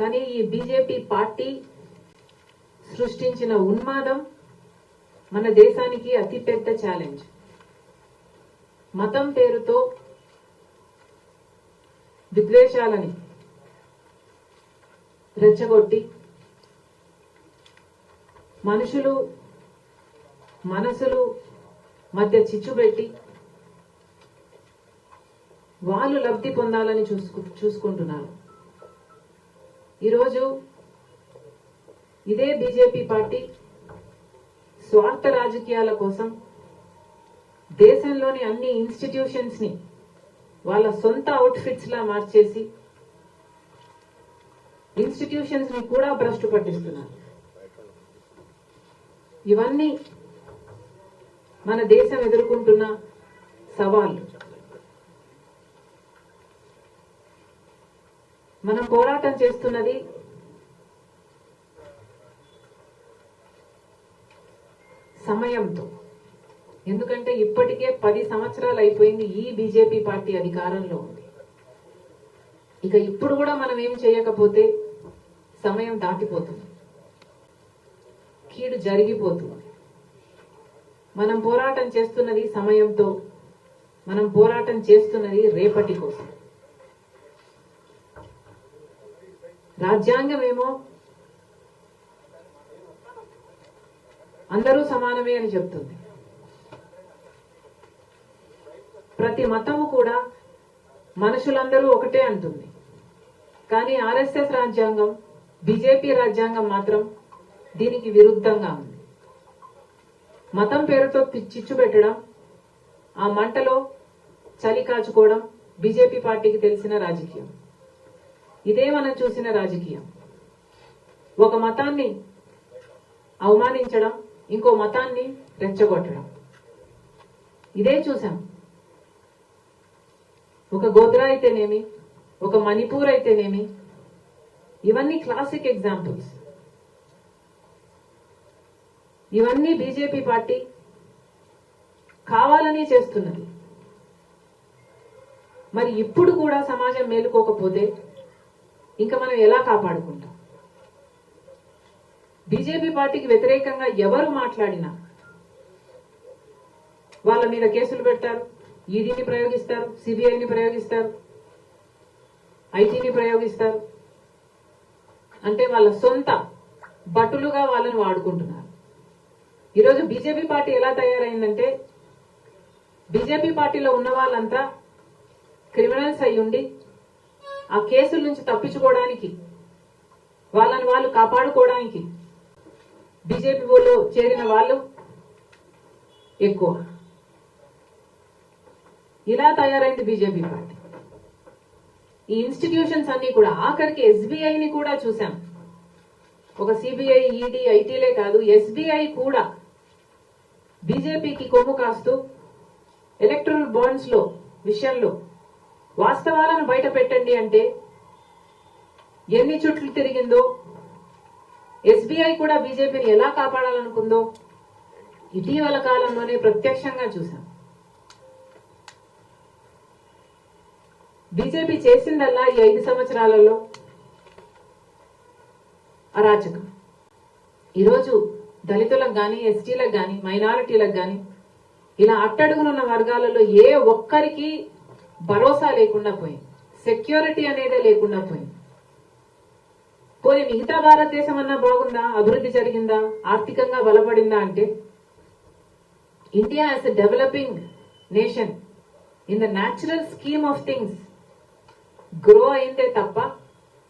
కానీ ఈ BJP party సృష్టించిన ఉన్మాదం మన దేశానికి అతిపెద్ద ఛాలెంజ్ మతం పేరుతో విద్వేషాలని రెచ్చగొట్టి మనుషులు మనసులు మధ్య చిచ్చుబెట్టి వాళ్ళు లబ్ధి పొందాలని చూసుకు చూసుకుంటున్నారు. ఈరోజు ఇదే బీజేపీ పార్టీ స్వార్థ రాజకీయాల కోసం దేశంలోని అన్ని ఇన్స్టిట్యూషన్స్ని వాళ్ళ సొంత అవుట్ఫిట్స్ లా మార్చేసి ఇన్స్టిట్యూషన్స్ని కూడా భ్రష్టు పట్టిస్తున్నారు. ఇవన్నీ మన దేశం ఎదుర్కొంటున్న సవాళ్ళు. మనం పోరాటం చేస్తున్నది సమయంతో. ఎందుకంటే ఇప్పటికే పది సంవత్సరాలు అయిపోయింది ఈ బీజేపీ పార్టీ అధికారంలో ఉంది. ఇక ఇప్పుడు కూడా మనం ఏం చేయకపోతే సమయం దాటిపోతుంది. కీడు జరిగిపోతుంది. మనం పోరాటం చేస్తున్నది సమయంతో మనం పోరాటం చేస్తున్నది రేపటి కోసం. రాజ్యాంగమేమో? అందరూ సమానమే అని చెప్తుంది. ప్రతి మతము కూడా మనుషులందరూ ఒకటే అంటుంది. కానీ ఆర్ఎస్ఎస్ రాజ్యాంగం బీజేపీ రాజ్యాంగం మాత్రం దీనికి విరుద్ధంగా ఉంది. మతం పేరుతో చిచ్చు పెట్టడం ఆ మంటలో చలి కాచుకోవడం బీజేపీ పార్టీకి తెలిసిన రాజకీయం. ఇదే మనం చూసిన రాజకీయం. ఒక మతాన్ని అవమానించడం ఇంకో మతాన్ని రెచ్చగొట్టడం. ఇదే చూసాం ఒక గోద్రా అయితేనేమి ఒక మణిపూర్ అయితేనేమి ఇవన్నీ క్లాసిక్ ఎగ్జాంపుల్స్ ఇవన్నీ బీజేపీ పార్టీ కావాలని చేస్తున్నది. మరి ఇప్పుడు కూడా సమాజం మేలుకోకపోతే ఇంకా మనం ఎలా కాపాడుకుంటాం? బీజేపీ పార్టీకి వ్యతిరేకంగా ఎవరు మాట్లాడినా వాళ్ళ మీద కేసులు పెడతారు ఈడీని ప్రయోగిస్తారు సిబిఐని ప్రయోగిస్తారు ఐటీని ప్రయోగిస్తారు. అంటే వాళ్ళ సొంత భటులుగా వాళ్ళని వాడుకుంటున్నారు. ఈరోజు బీజేపీ పార్టీ ఎలా తయారైందంటే బీజేపీ పార్టీలో ఉన్న వాళ్ళంతా క్రిమినల్స్ అయ్యుండి ఉండి ఆ కేసుల నుంచి తప్పించుకోవడానికి వాళ్ళని వాళ్ళు కాపాడుకోవడానికి బీజేపీలో చేరిన వాళ్ళు ఎక్కువ. ఇలా తయారైంది బీజేపీ పార్టీ. ఈ ఇన్స్టిట్యూషన్స్ అన్ని కూడా ఆఖరికి ఎస్బీఐని కూడా చూసాం ఒక సిబిఐ ఈడీ ఐటీలే కాదు ఎస్బీఐ కూడా బీజేపీకి కొమ్ము కాస్తూ ఎలక్ట్రల్ బాండ్స్లో విషయంలో వాస్తవాలను బయట పెట్టండి అంటే ఎన్ని చుట్లు తిరిగిందో ఎస్బీఐ కూడా బీజేపీని ఎలా కాపాడాలనుకుందో ఇటీవల కాలంలోనే ప్రత్యక్షంగా చూశాం. బీజేపీ చేసిందల్లా ఈ ఐదు సంవత్సరాలలో అరాచకం. ఈరోజు దళితులకు కానీ ఎస్టీలకు గాని మైనారిటీలకు కానీ ఇలా అట్టడుగునున్న వర్గాలలో ఏ ఒక్కరికి భరోసా లేకుండా పోయింది సెక్యూరిటీ అనేదే లేకుండా పోయింది పోనీ మిగతా భారతదేశం అన్నా బాగుందా? అభివృద్ధి జరిగిందా? ఆర్థికంగా బలపడిందా అంటే India as a developing nation in the natural scheme of things grow అయిందే తప్ప